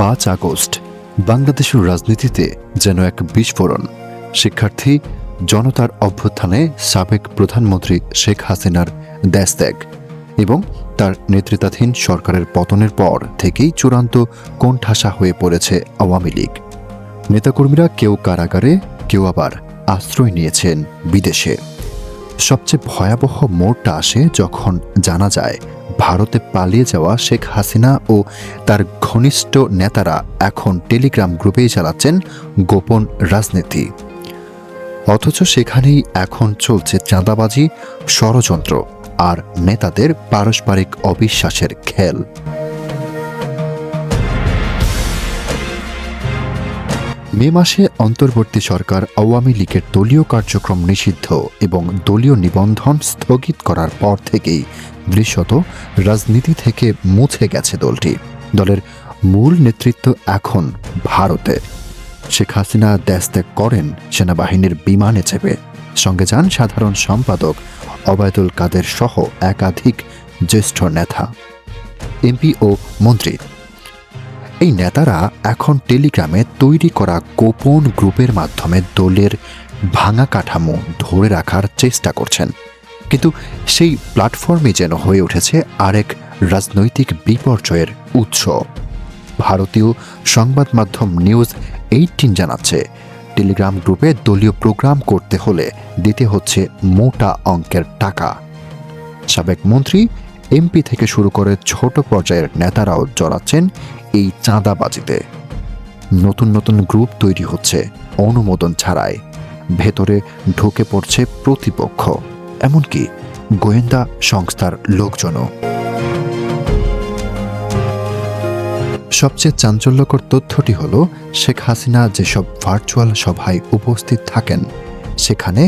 পাঁচ আগস্ট, বাংলাদেশের রাজনীতিতে যেন এক বিস্ফোরণ। শিক্ষার্থী জনতার অভ্যুত্থানে সাবেক প্রধানমন্ত্রী শেখ হাসিনার দেশ ত্যাগ এবং তার নেতৃত্বাধীন সরকারের পতনের পর থেকেই চূড়ান্ত কোণঠাসা হয়ে পড়েছে আওয়ামী লীগ। নেতাকর্মীরা কেউ কারাগারে, কেউ আবার আশ্রয় নিয়েছেন বিদেশে। সবচেয়ে ভয়াবহ মোড়টা আসে যখন জানা যায় ভারতে পালিয়ে যাওয়া শেখ হাসিনা ও তার ঘনিষ্ঠ নেতারা এখন টেলিগ্রাম গ্রুপেই চালাচ্ছেন গোপন রাজনীতি। অথচ সেখানেই এখন চলছে চাঁদাবাজি, ষড়যন্ত্র আর নেতাদের পারস্পরিক অবিশ্বাসের খেল। মে মাসে অন্তর্বর্তী সরকার আওয়ামী লীগের দলীয় কার্যক্রম নিষিদ্ধ এবং দলীয় নিবন্ধন স্থগিত করার পর থেকেই দৃশ্যত রাজনীতি থেকে মুছে গেছে দলটি। দলের মূল নেতৃত্ব এখন ভারতে। শেখ হাসিনা দেশ ত্যাগ করেন, সেনাবাহিনীর বিমানে চেপে। সঙ্গে যান সাধারণ সম্পাদক অবায়দুল কাদের সহ একাধিক জ্যেষ্ঠ নেতা। এমপি ও মন্ত্রী এই নেতারা এখন টেলিগ্রামে তৈরি করা গোপন গ্রুপের মাধ্যমে দলের ভাঙা কাঠামো ধরে রাখার চেষ্টা করছেন। কিন্তু সেই প্ল্যাটফর্মে যেন হয়ে উঠেছে আরেক রাজনৈতিক বিপর্যয়ের উৎস। ভারতীয় সংবাদ মাধ্যম নিউজ এইটিন জানাচ্ছে, টেলিগ্রাম গ্রুপে দলীয় প্রোগ্রাম করতে হলে দিতে হচ্ছে মোটা অঙ্কের টাকা। সাবেক মন্ত্রী এমপি থেকে শুরু করে ছোট পর্যায়ের নেতারাও জড়াচ্ছেন এই চাঁদাবাজিতে। নতুন নতুন গ্রুপ তৈরি হচ্ছে অনুমোদন ছাড়াই। ভেতরে ঢুকে পড়ছে প্রতিপক্ষ, এমনকি গোয়েন্দা সংস্থার লোকজনও। সবচেয়ে চাঞ্চল্যকর তথ্যটি হল, শেখ হাসিনা যেসব ভার্চুয়াল সভায় উপস্থিত থাকেন, সেখানে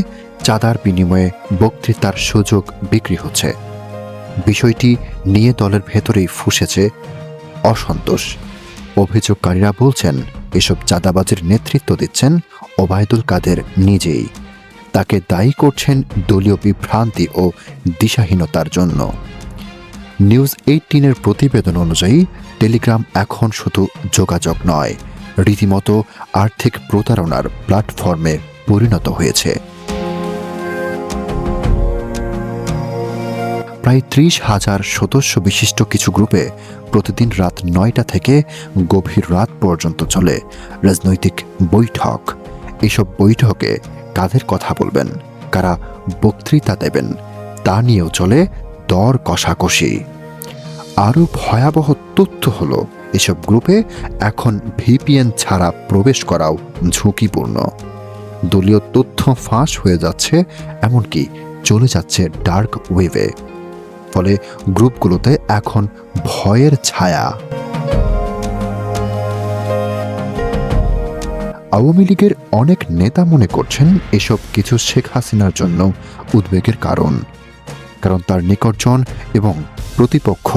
চাঁদার বিনিময়ে বক্তৃতার সুযোগ বিক্রি হচ্ছে। বিষয়টি নিয়ে দলের ভেতরেই ফুসেছে অসন্তোষ। অভিযোগকারীরা বলছেন, এসব চাঁদাবাজির নেতৃত্ব দিচ্ছেন ওবায়দুল কাদের নিজেই। তাকে দায়ী করছেন দলীয় বিভ্রান্তি ও দিশাহীনতার জন্য। নিউজ এইটিনের প্রতিবেদন অনুযায়ী, টেলিগ্রাম এখন শুধু যোগাযোগ নয়, রীতিমতো আর্থিক প্রতারণার প্ল্যাটফর্মে পরিণত হয়েছে। প্রায় ত্রিশ হাজার সদস্য বিশিষ্ট কিছু গ্রুপে প্রতিদিন রাত নয়টা থেকে গভীর রাত পর্যন্ত চলে রাজনৈতিক বৈঠক। এসব বৈঠকে কাদের কথা বলবেন? কারা বক্তৃতা দেবেন? তা নিয়েও চলে দর কষাকষি। আরও ভয়াবহ তথ্য হলো, এসব গ্রুপে এখন ভিপিএন ছাড়া প্রবেশ করাও ঝুঁকিপূর্ণ। দলীয় তথ্য ফাঁস হয়ে যাচ্ছে, এমনকি চলে যাচ্ছে ডার্ক ওয়েভে ফলে গ্রুপগুলোতে এখন ভয়ের ছায়া। আওয়ামী লীগের অনেক নেতা মনে করছেন এসব কিছু শেখ হাসিনার জন্য উদ্বেগের কারণ। কারণ তার নিকটজন এবং প্রতিপক্ষ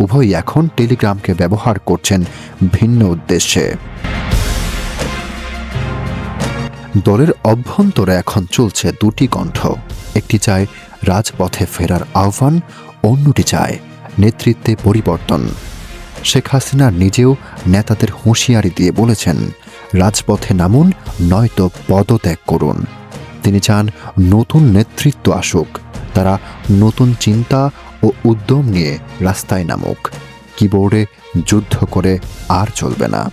উভয়ই এখন টেলিগ্রামকে ব্যবহার করছেন ভিন্ন উদ্দেশ্যে। দলের অভ্যন্তরে এখন চলছে দুটি কণ্ঠ। একটি চায় রাজপথে ফেরার আহ্বান অন্যটি চায় নেতৃত্বে পরিবর্তন। শেখ হাসিনা নিজেও নেতাদের হুঁশিয়ারি দিয়ে বলেছেন, রাজপথে নামুন, নয়তো পদত্যাগ করুন। তিনি চান নতুন নেতৃত্ব আসুক, তারা নতুন চিন্তা ও উদ্যম নিয়ে রাস্তায় নামুক। কিবোর্ডে যুদ্ধ করে আর চলবে না।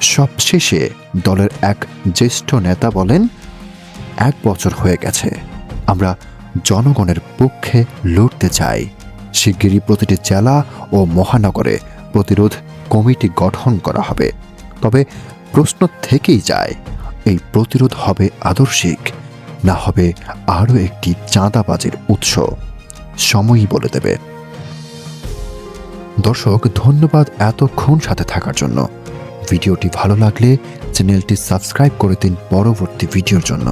সবশেষে দলের এক জ্যেষ্ঠ নেতা বলেন, এক বছর হয়ে গেছে, আমরা জনগণের পক্ষে লড়তে চায়। শিগগিরই প্রতিটি জেলা ও মহানগরে প্রতিরোধ কমিটি গঠন করা হবে। তবে প্রশ্ন থেকেই যায়, এই প্রতিরোধ হবে আদর্শিক, না হবে আরও একটি চাঁদাবাজির উৎস? সময়ই বলে দেবে। দর্শক, ধন্যবাদ এতক্ষণ সাথে থাকার জন্য। ভিডিওটি ভালো লাগলে চ্যানেলটি সাবস্ক্রাইব করে দিন পরবর্তী ভিডিওর জন্য।